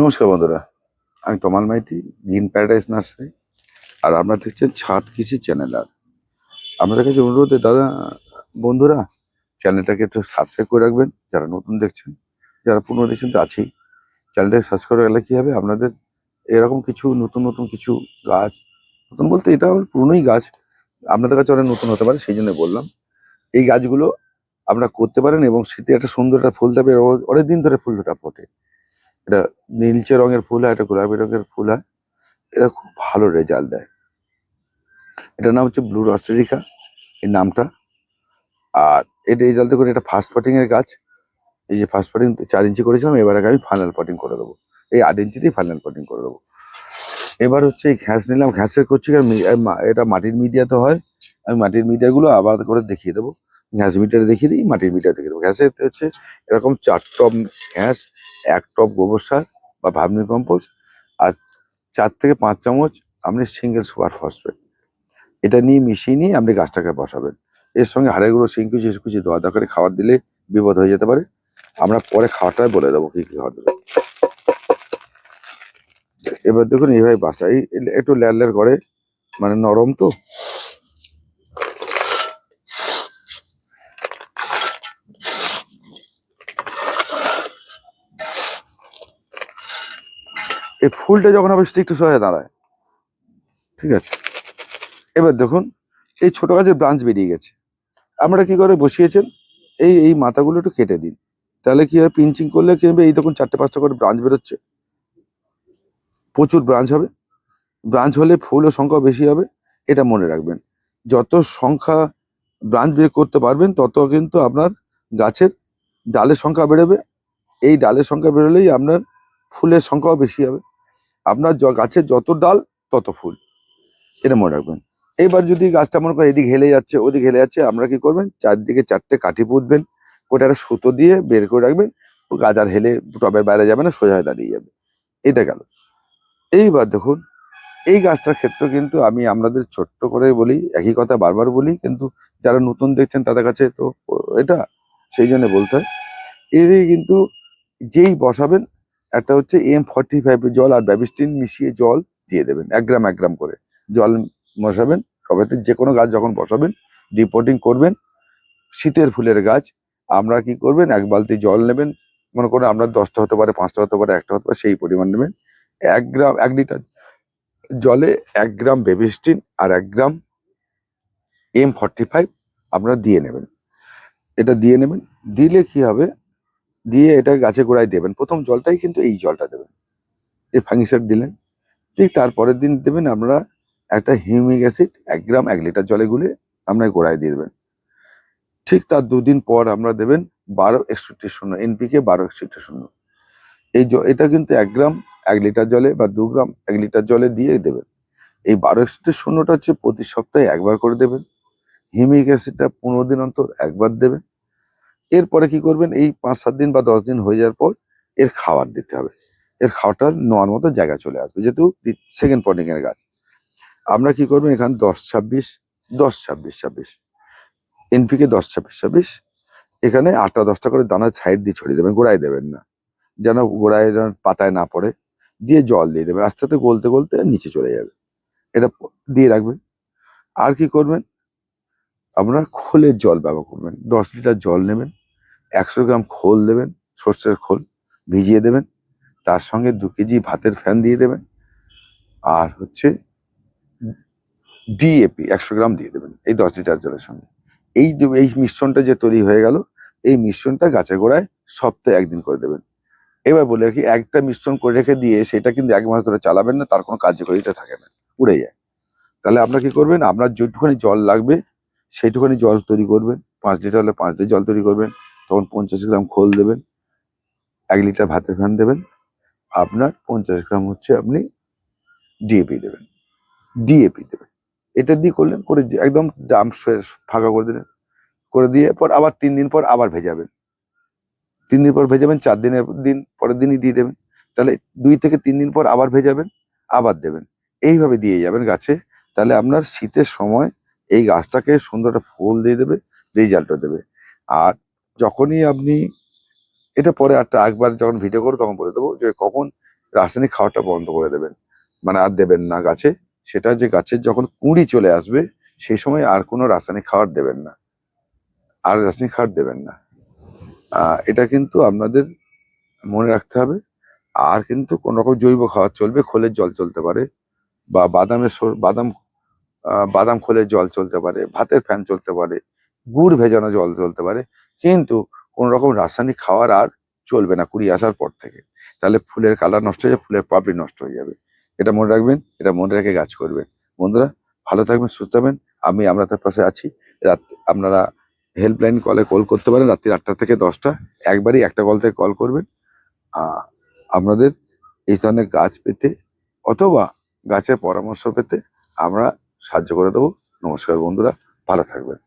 নমস্কার বন্ধুরা, আমি Tamal Maiti, green paradise nursery, আর আপনারা দেখছেন ছাদ কৃষি চ্যানেল আর। আপনাদের কাছে অনুরোধ দাদা, বন্ধুরা, চ্যানেলটাকে একটু সাবস্ক্রাইব করে রাখবেন, যারা নতুন দেখছেন, যারা পুরনো দেখছেন তো আছেই। চ্যানেলটাকে সাবস্ক্রাইব করে রাখলে কী হবে? আপনাদের এরকম কিছু, নতুন নতুন কিছু গাছ, নতুন বলতে এটা আমার পুরনোই গাছ, আপনাদের কাছে অনেক নতুন হতে পারে, সেই জন্য বললাম। এই গাছগুলো আপনারা করতে পারেন এবং শীতে একটা সুন্দর একটা ফুল দেবে, অনেক দিন ধরে ফুলটা ফোটে। এটা নীলচে রঙের ফুল হয় একটা গোলাপি রঙের ফুল হয়। এটা খুব ভালো রেজাল্ট দেয়। এটার নাম হচ্ছে ব্লু রস্টেরিকা এই নামটা। আর এটা জলতে করে এটা ফার্স্ট এর গাছ। এই যে ফার্স্ট পটিং চার ইঞ্চি করেছিলাম, এবার আগে আমি ফাইনাল পটিং করে দেবো। এই আট ইঞ্চিতেই ফাইনাল পটিং করে দেবো। এবার হচ্ছে এই ঘ্যাস নিলাম, ঘ্যাসের করছি এটা মাটির মিডিয়া মিডিয়াতে হয়। আমি মাটির মিডিয়াগুলো আবার করে দেখিয়ে দেবো। ঘ্যাস মিটারে দেখিয়ে দিই, মাটির মিডিয়া দেখিয়ে দেবো। ঘ্যাসের হচ্ছে এরকম চার টপ ঘ্যাস এক টপ গোবর সার বা ভার্মি কম্পোস্ট আর চার থেকে পাঁচ চামচ আপনি সিঙ্গেল সুপার ফসফেট। এটা নিয়ে মিশিয়ে নিয়ে আপনি গাছটাকে বসাবেন। এর সঙ্গে হাড়ের গুঁড়ো সিংকুচি কুচি দোয়া দোয়া করে খাবার দিলে বিপদ হয়ে যেতে পারে। আমরা পরে খাওয়াটাই বলে দেবো কী কী দেবো। এবার দেখুন এইভাবে বাসা এই একটু ল্যার করে মানে নরম তো। এই ফুলটা যখন আবার স্টিক হয়ে দাঁড়ায়, ঠিক আছে? এবার দেখুন, এই ছোট গাছের ব্রাঞ্চ বেরিয়ে গেছে। আমরা কি করে বসিয়েছেন? এই এই মাথাগুলো একটু কেটে দিন। তাহলে কি হয় পিঞ্চিং করলে কি হবে? এই দেখুন, চারটে পাঁচটা করে ব্রাঞ্চ বেরোচ্ছে। প্রচুর ব্রাঞ্চ হবে। ব্রাঞ্চ হলে ফুল ও সংখ্যা বেশি হবে, এটা মনে রাখবেন। যত সংখ্যা ব্রাঞ্চ বের করতে পারবেন, তত কিন্তু আপনার গাছের ডালের সংখ্যা বেরোবে। এই ডালের সংখ্যা বেরোলেই আপনার ফুলের সংখ্যাও বেশি হবে। আপনার গাছের যত ডাল, তত ফুল। এটা মনে রাখবেন। এইবার যদি গাছটা মনে করেন এদিক হেলে যাচ্ছে, ওদিক হেলে যাচ্ছে, আমরা কি করবেন? চারদিকে চারটে কাঠি পুঁতবেন ওটা একটা সুতো দিয়ে বের করে রাখবেন গাছ আর হেলে টবের বাইরে যাবে না, সোজা দাঁড়িয়ে যাবে। এটা গেল। এইবার দেখুন, এই গাছটার ক্ষেত্রে কিন্তু আমি আপনাদের ছোট্ট করে বলি, একই কথা বারবার বলি, কিন্তু যারা নতুন দেখছেন তাদের কাছে তো এটা সেই জন্য বলতে হয়। এদিকে কিন্তু যেই বসাবেন একটা হচ্ছে এম ফর্টি ফাইভ জল আর ব্যাবিস্টিন মিশিয়ে জল দিয়ে দেবেন, এক গ্রাম এক গ্রাম করে। জল বসাবেন টবেতে যে কোনো গাছ যখন বসাবেন ডিপোর্টিং করবেন, শীতের ফুলের গাছ, আমরা কি করবেন, এক বালতি জল নেবেন, মনে করুন আপনার দশটা হতে পারে, পাঁচটা হতে পারে, একটা হতে পারে, সেই পরিমাণ নেবেন। এক গ্রাম, এক লিটার জলে এক গ্রাম বেবিস্টিন আর এক গ্রাম এম ফর্টি ফাইভ আপনারা দিয়ে নেবেন। এটা দিয়ে নেবেন, দিলে কি হবে দিয়ে এটা গাছে গোড়ায় দেবেন। প্রথম জলটাই কিন্তু এই জলটা দেবেন। এই ফাঙ্গিসাইড দিলেন। ঠিক তারপরের দিন দেবেন আমরা একটা হিউমিক অ্যাসিড, এক গ্রাম, এক লিটার জলে গুলে আপনার গোড়ায় দিয়ে দেবেন। ঠিক তার দুদিন পর আমরা দেবেন বারো একষট্টি শূন্য এনপিকে বারো একষট্টি শূন্য। এই এটা কিন্তু এক গ্রাম, এক লিটার জলে বা দু গ্রাম, এক লিটার জলে দিয়ে দেবেন। এই বারো একষট্টি শূন্যটা হচ্ছে প্রতি সপ্তাহে একবার করে দেবেন। হিউমিক অ্যাসিডটা পনেরো দিন অন্তর একবার দেবেন। এরপরে কি করবেন? এই পাঁচ সাত দিন বা দশ দিন হয়ে যাওয়ার পর এর খাবার দিতে হবে। এর খাওয়াটা নেওয়ার মতো জায়গা চলে আসবে, যেহেতু সেকেন্ড পটিং এর গাছ। আমরা কি করবেন এখানে দশ ছাব্বিশ দশ ছাব্বিশ ছাব্বিশ। এনপিকে দশ ছাব্বিশ ছাব্বিশ। এখানে আটটা দশটা করে দানা সাইড দিয়ে ছড়িয়ে দেবেন, গোড়ায় দেবেন না। যেন গোড়ায় যেন পাতায় না পড়ে, দিয়ে জল দিয়ে দেবেন। আস্তে আস্তে গলতে গলতে নিচে চলে যাবে। এটা দিয়ে রাখবেন। আর কি করবেন? আপনারা খোলের জল ব্যবহার করবেন। দশ লিটার জল নেবেন, একশো গ্রাম খোল দেবেন, সর্ষের খোল ভিজিয়ে দেবেন, তার সঙ্গে দু কেজি ভাতের ফ্যান দিয়ে দেবেন, আর হচ্ছে ডিএপি, একশো গ্রাম দিয়ে দেবেন এই দশ লিটার জলের সঙ্গে। এই এই মিশ্রণটা যে তৈরি হয়ে গেল, এই মিশ্রণটা গাছের গোড়ায় সপ্তাহে একদিন করে দেবেন। এবার বলে রাখি, একটা মিশ্রণ করে রেখে দিয়ে সেটা কিন্তু এক মাস ধরে চালাবেন না, তার কোনো কার্যকারিতা থাকে না, উড়ে যায়। তাহলে আপনার কি করবেন, আপনার যেটুখানি জল লাগবে সেইটুখানি জল তৈরি করবেন, পাঁচ লিটার হলে পাঁচ লিটার জল তৈরি করবেন, তখন পঞ্চাশ গ্রাম খোল দেবেন, এক লিটার ভাতের ফ্যান দেবেন, আপনার পঞ্চাশ গ্রাম হচ্ছে আপনি ডিএপি দেবেন ডিএপি দেবেন। এটা দিয়ে করলেন, করে একদম ডাম ফাঁকা করে দিলেন, করে দিয়ে পর আবার তিন দিন পর আবার ভেজাবেন। তিন দিন পর ভেজাবেন, চার দিনের দিন পরের দিনই দিয়ে দেবেন, তাহলে দুই থেকে তিন দিন পর আবার ভেজাবেন, আবার দেবেন। এইভাবে দিয়ে যাবেন গাছে, তাহলে আপনার শীতের সময় এই গাছটাকে সুন্দর একটা ফুল দিয়ে দেবে রেজাল্টও দেবে। আর যখনই আপনি, এটা পরে একটা একবার যখন ভিডিও করব তখন বলে দেবো যে কখন রাসায়নিক খাওয়াটা বন্ধ করে দেবেন। মানে আর দেবেন না গাছে, সেটা যে গাছের যখন কুঁড়ি চলে আসবে, সেই সময় আর কোনো রাসায়নিক খাবার দেবেন না। আর রাসায়নিক খাবার দেবেন না। এটা কিন্তু আপনাদের মনে রাখতে হবে। আর কিন্তু কোন রকম জৈব খাবার চলবে, খোলের জল চলতে পারে, বা বাদামের বাদাম বাদাম খোলের জল চলতে পারে, ভাতের ফ্যান চলতে পারে, গুড় ভেজানো জল চলতে পারে, কিন্তু কোন রকম রাসায়নিক খাবার আর চলবে না কুড়ি আসার পর থেকে। তাহলে ফুলের কালার নষ্ট হয়ে যাবে, ফুলের পাপড়ি নষ্ট হয়ে যাবে। এটা মনে রাখবেন, এটা মনে রেখে গাছ করবেন। বন্ধুরা, ভালো থাকবেন, সুস্থ থাকবেন। আমি আপনাদের পাশে আছি। রাত, আপনারা হেল্পলাইন কলে কল করতে পারেন, রাত্রি আটটা থেকে দশটা। একবারই একটা কল থেকে কল করবেন। আপনাদের এই ধরনের গাছ পেতে অথবা গাছের পরামর্শ পেতে আমরা সাহায্য করে দেবো। নমস্কার বন্ধুরা ভালো থাকবেন।